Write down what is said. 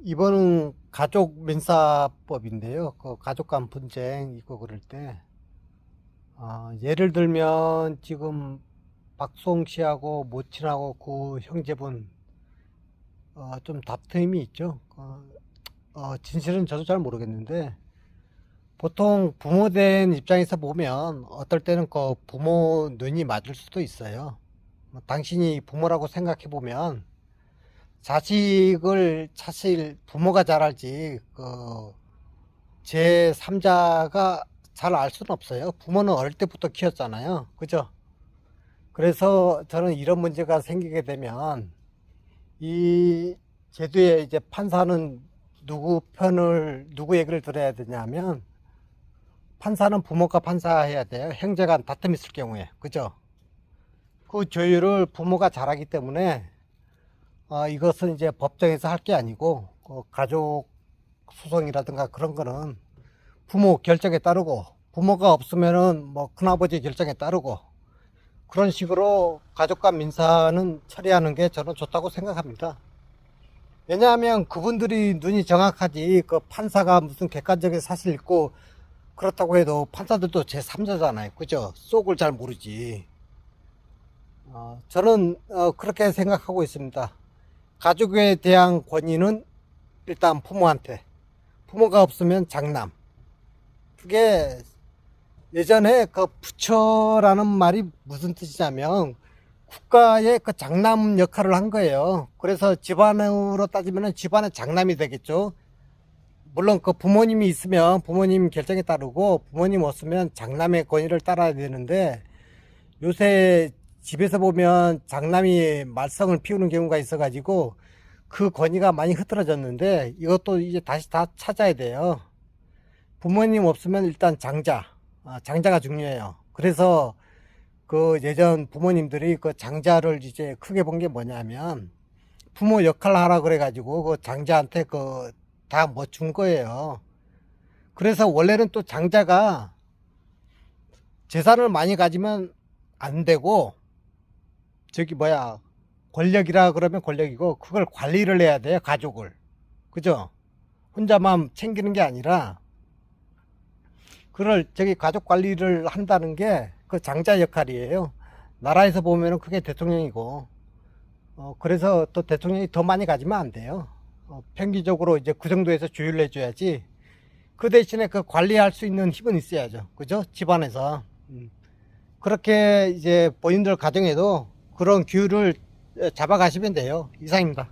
이번은 가족 민사법인데요. 그 가족 간 분쟁 이거 그럴 때 어, 예를 들면 지금 박송 씨하고 모친하고 그 형제분 어, 좀 다툼이 있죠. 어, 어, 진실은 저도 잘 모르겠는데 보통 부모 된 입장에서 보면 어떨 때는 그 부모 눈이 맞을 수도 있어요. 뭐 당신이 부모라고 생각해 보면 자식을 사실 부모가 잘 알지 그 제 3자가 잘 알 수는 없어요. 부모는 어릴 때부터 키웠잖아요. 그죠? 그래서 저는 이런 문제가 생기게 되면 이 제도에 이제 판사는 누구 편을 누구 얘기를 들어야 되냐면 판사는 부모가 판사해야 돼요. 형제간 다툼 있을 경우에 그죠? 그 조율을 부모가 잘하기 때문에 어, 이것은 이제 법정에서 할 게 아니고 어, 가족 소송이라든가 그런 거는 부모 결정에 따르고 부모가 없으면은 뭐 큰아버지 결정에 따르고 그런 식으로 가족과 민사는 처리하는 게 저는 좋다고 생각합니다. 왜냐하면 그분들이 눈이 정확하지 그 판사가 무슨 객관적인 사실 있고 그렇다고 해도 판사들도 제 3자잖아요. 그죠? 속을 잘 모르지. 어, 저는 어, 그렇게 생각하고 있습니다. 가족에 대한 권위는 일단 부모한테. 부모가 없으면 장남. 그게 예전에 그 부처라는 말이 무슨 뜻이냐면 국가의 그 장남 역할을 한 거예요. 그래서 집안으로 따지면 집안의 장남이 되겠죠. 물론 그 부모님이 있으면 부모님 결정에 따르고 부모님 없으면 장남의 권위를 따라야 되는데 요새 집에서 보면 장남이 말썽을 피우는 경우가 있어가지고 그 권위가 많이 흐트러졌는데 이것도 이제 다시 다 찾아야 돼요. 부모님 없으면 일단 장자, 아, 장자가 중요해요. 그래서 그 예전 부모님들이 그 장자를 이제 크게 본 게 뭐냐면 부모 역할을 하라 그래가지고 그 장자한테 그 다 뭐 준 거예요. 그래서 원래는 또 장자가 재산을 많이 가지면 안 되고 저기 뭐야 권력이라 그러면 권력이고 그걸 관리를 해야 돼요 가족을. 그죠? 혼자만 챙기는 게 아니라 그걸 저기 가족 관리를 한다는 게 그 장자 역할이에요. 나라에서 보면은 그게 대통령이고 어 그래서 또 대통령이 더 많이 가지면 안 돼요. 어, 평균적으로 이제 그 정도에서 조율을 해줘야지 그 대신에 그 관리할 수 있는 힘은 있어야죠. 그죠? 집안에서. 음. 그렇게 이제 본인들 가정에도 그런 규율을 잡아가시면 돼요. 이상입니다.